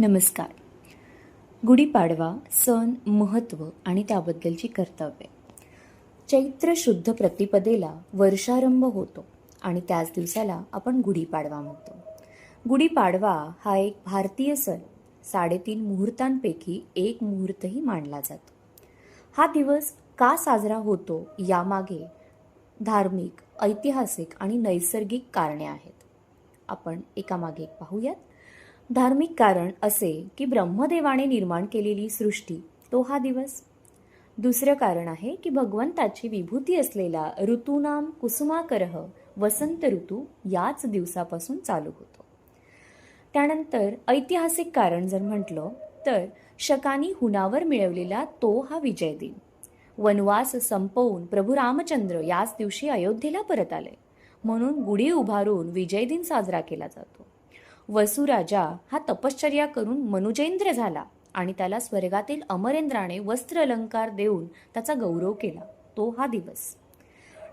नमस्कार. गुढीपाडवा सण महत्त्व आणि त्याबद्दलची कर्तव्ये. चैत्र शुद्ध प्रतिपदेला वर्षारंभ होतो आणि त्याच दिवसाला आपण गुढीपाडवा म्हणतो. गुढीपाडवा हा एक भारतीय सण. साडेतीन मुहूर्तांपैकी एक मुहूर्तही मानला जातो. हा दिवस का साजरा होतो यामागे धार्मिक ऐतिहासिक आणि नैसर्गिक कारणे आहेत. आपण एकामागे एक पाहूयात. धार्मिक कारण असे की ब्रह्मदेवाने निर्माण केलेली सृष्टी तो हा दिवस. दुसरं कारण आहे की भगवंताची विभूती असलेला ऋतूनाम कुसुमाकरह वसंत ऋतू याच दिवसापासून चालू होतो. त्यानंतर ऐतिहासिक कारण जर म्हटलं तर शकानी हुनावर मिळवलेला तो हा विजय दिन. वनवास संपवून प्रभू रामचंद्र याच दिवशी अयोध्येला परत आले. म्हणून गुढी उभारून विजय दिन साजरा केला जातो. वसुराजा हा तपश्चर्या करून मनुजेंद्र झाला आणि त्याला स्वर्गातील अमरेंद्राने वस्त्र अलंकार देऊन त्याचा गौरव केला. तो हा दिवस.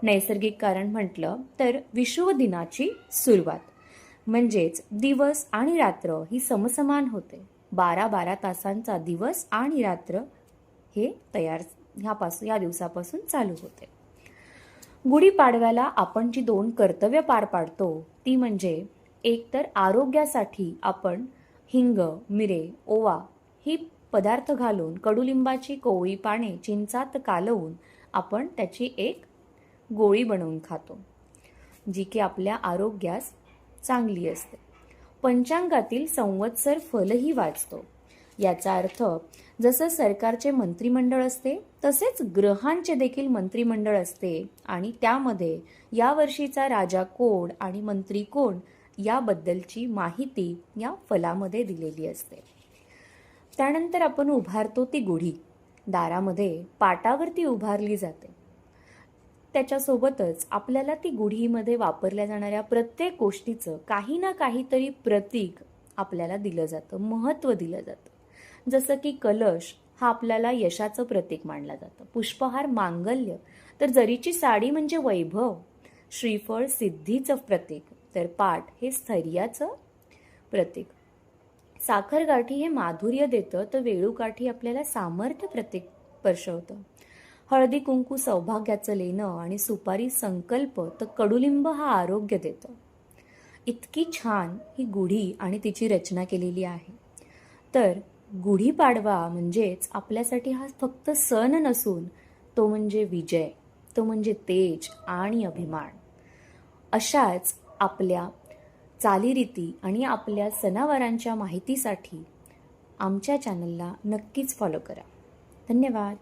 नैसर्गिक कारण म्हटलं तर विश्व दिनाची सुरुवात. म्हणजेच दिवस आणि रात्र ही समसमान होते. बारा बारा तासांचा दिवस आणि रात्र हे तयार ह्यापासून या दिवसापासून चालू होते. गुढीपाडव्याला आपण जी दोन कर्तव्य पार पाडतो ती म्हणजे एकतर आरोग्यासाठी आपण हिंग मिरे ओवा ही पदार्थ घालून कडुलिंबाची कोवळी पाने चिंचात कालवून आपण त्याची एक गोळी बनवून खातो जी की आपल्या आरोग्यास चांगली असते. पंचांगातील संवत्सर फलही वाचतो. याचा अर्थ जसं सरकारचे मंत्रिमंडळ असते तसेच ग्रहांचे देखील मंत्रिमंडळ असते आणि त्यामध्ये यावर्षीचा राजा कोण आणि मंत्री कोण याबद्दलची माहिती या फलामध्ये दिलेली असते. त्यानंतर आपण उभारतो ती गुढी. दारामध्ये पाटावरती उभारली जाते. त्याच्यासोबतच आपल्याला ती गुढीमध्ये वापरल्या जाणाऱ्या प्रत्येक गोष्टीचं काही ना काहीतरी प्रतीक आपल्याला दिलं जातं महत्त्व दिलं जातं. जसं की कलश हा आपल्याला यशाचं प्रतीक मानलं जातं. पुष्पहार मांगल्य. तर जरीची साडी म्हणजे वैभव श्रीफळ सिद्धीचं प्रतीक. तर पाठ हे स्थैर्याचं प्रतीक. साखरगाठी हे माधुर्य देतं तर वेळूकाठी आपल्याला सामर्थ्य प्रतीक स्पर्शवतं हळदी कुंकू सौभाग्याचं लेणं आणि सुपारी संकल्प तर कडुलिंब हा आरोग्य देतं. इतकी छान ही गुढी आणि तिची रचना केलेली आहे. तर गुढीपाडवा म्हणजेच आपल्यासाठी हा फक्त सण नसून तो म्हणजे विजय तो म्हणजे तेज आणि अभिमान. अशाच आपल्या चालीरीती आणि आपल्या सणावारांच्या माहितीसाठी आमच्या चॅनलला नक्कीच फॉलो करा. धन्यवाद.